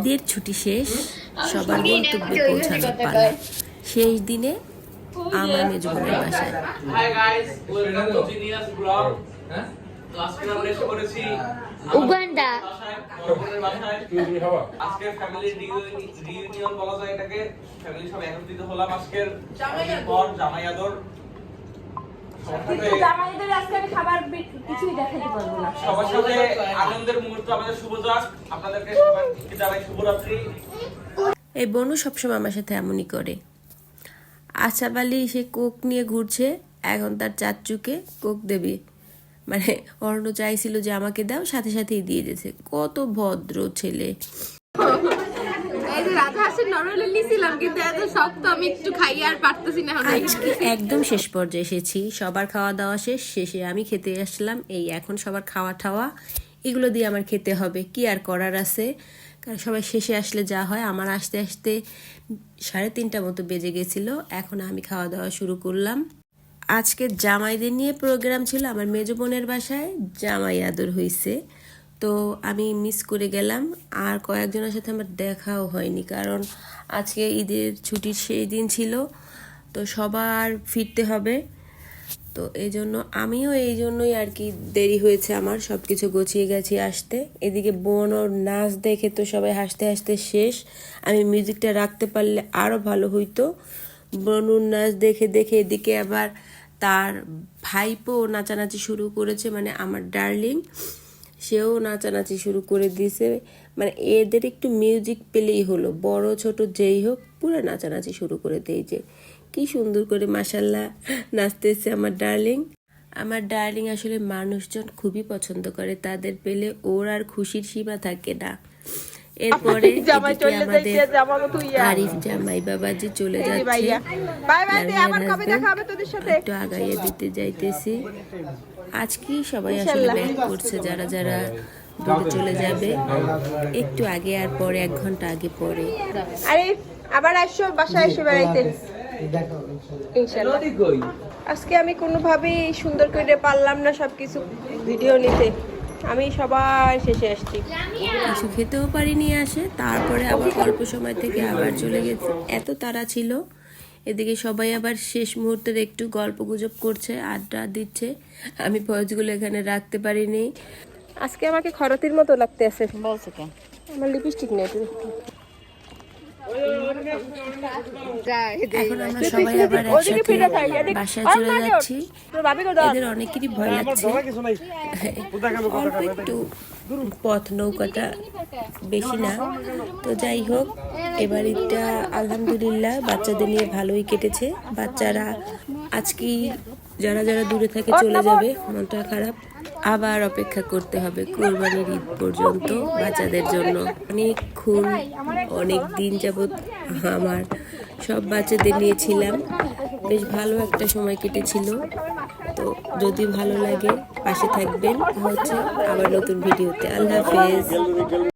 ঈদের ছুটি শেষ সবার গন্তব্যে পৌঁছানোর পালা। শেষ দিনে আমার মেজবানের বাসায়। আজকে আমরা এসে করেছি উগান্ডা। বড়বোনের বাসায়। আজকে ফ্যামিলি রিইউনিয়ন বলা যায় এটাকে। ফ্যামিলি সব একত্রিত হলাম আজকের। পর জামাই আদর সবার জামাইদের আজকে আমি খাবার কিছুই দেখাতে পারব না। সবার সাথে আনন্দের মুহূর্ত আমাদের শুভ যাক আপনাদেরকে সবাইকে জানাই শুভরাত্রি। এই বনু সবসময় আমার সাথে এমনই করে। আশাব আলী সে কোক নিয়ে ঘুরছে এখন তার চাচুকে কোক দেবে। মানে অর্ণ চাইছিল যে আমাকে দাও সাথে সাথেই দিয়ে দিয়েছে। কত ভদ্র ছেলে। এই যে রাধা হাসির নরলে নিছিলাম কিন্তু এত শক্ত আমি একটু খাইয়ে আর পারতেছি না আজকে একদম শেষ পর্যায়ে এসেছি। সবার খাওয়া দাওয়া শেষ শেষে আমি খেতে আসলাম। এই এখন সবার খাওয়া ঠাওয়া এগুলো দিয়ে আমার খেতে হবে। কি আর করার আছে? কারণ সবাই শেষে আসলে যা হয় আমার আসতে আসতে সাড়ে তিনটা মতো বেজে গেছিল। এখন আমি খাওয়া দাওয়া শুরু করলাম। আজকে জামাইদের নিয়ে প্রোগ্রাম ছিল আমার মেজো বোনের বাসায়। জামাই আদর হয়েছে তো আমি মিস করে গেলাম। আর কয়েকজনের সাথে আমার দেখাও হয়নি, কারণ আজকে ঈদের ছুটির সেই দিন ছিল, তো সবার ফিরতে হবে। তো এই জন্য আমিও এই জন্যই আর কি দেরি হয়েছে আমার সব কিছু গুছিয়ে গেছি আসতে। এদিকে বোন ওর নাচ দেখে তো সবাই হাসতে হাসতে শেষ। আমি মিউজিকটা রাখতে পারলে আরও ভালো হইতো। বনুর নাচ দেখে দেখে এদিকে আবার তার ভাইপো নাচানাচি শুরু করেছে মানে আমার ডার্লিং। সেও নাচানাচি শুরু করে দিয়েছে। মানে এদের একটু মিউজিক পেলেই হলো। বড়, ছোট যেই হোক, পুরো নাচানাচি শুরু করে দিয়েছে। কি সুন্দর করে মাসাল্লাহ নাচতেছে আমার ডার্লিং। আমার ডার্লিং আসলে মানুষজন খুবই পছন্দ করে। তাদের পেলে ওর আর খুশির সীমা থাকে না। এরপরে চলে আরিফ জামাই বাবাজি চলে এই যাচ্ছে। ভাইয়া। বাই বাই কবে দেখা হবে তোদের সাথে? একটু আগাইয়ে দিতে যাইতেছি। আজকে সবাই আসলে। ব্যাক করছে যারা যারা দূরে চলে যাবে। একটু আগে আর পরে এক ঘণ্টা আগে পরে। আরে আবার আসো বাসায় এসে বেড়াইতে। আজকে আমি কোনোভাবেই সুন্দর করে পারলাম না সবকিছু ভিডিও নিতে। আমি সবার শেষে আসছি। কিছু খেতেও পারিনি আসে তারপরে আবার অল্প সময় থেকে আবার চলে গেছে। এত তারা ছিল এদিকে সবাই আবার শেষ মুহূর্তের একটু গল্প গুজব করছে আড্ডা দিচ্ছে আমি ফয়েজগুলো এখানে রাখতে পারিনি। আজকে আমাকে খরতির মতো লাগতে আছে বলছে কেন আমার লিপস্টিক নেই এখন আমরা সবাই আবার ওদিকে ফিরে থাক, একসাথে বাসায় চলে যাচ্ছি। এদের অনেকেরই ভয় লাগছে। অল্প একটু পথ নৌকাটা বেশি না। তো যাই হোক এবার এটা আলহামদুলিল্লাহ বাচ্চাদের নিয়ে ভালোই কেটেছে। বাচ্চারা আজকেই যারা যারা দূরে থাকে চলে যাবে মনটা খারাপ। আবার অপেক্ষা করতে হবে কোরবানির ঈদ পর্যন্ত বাচ্চাদের জন্য। অনেকক্ষণ অনেক দিন যাবৎ আমার সব বাচ্চাদের নিয়েছিলাম বেশ ভালো একটা সময় কেটেছিল। তো যদি ভালো লাগে পাশে থাকবেন। হচ্ছে আবার নতুন ভিডিওতে। আল্লাহ হাফেজ।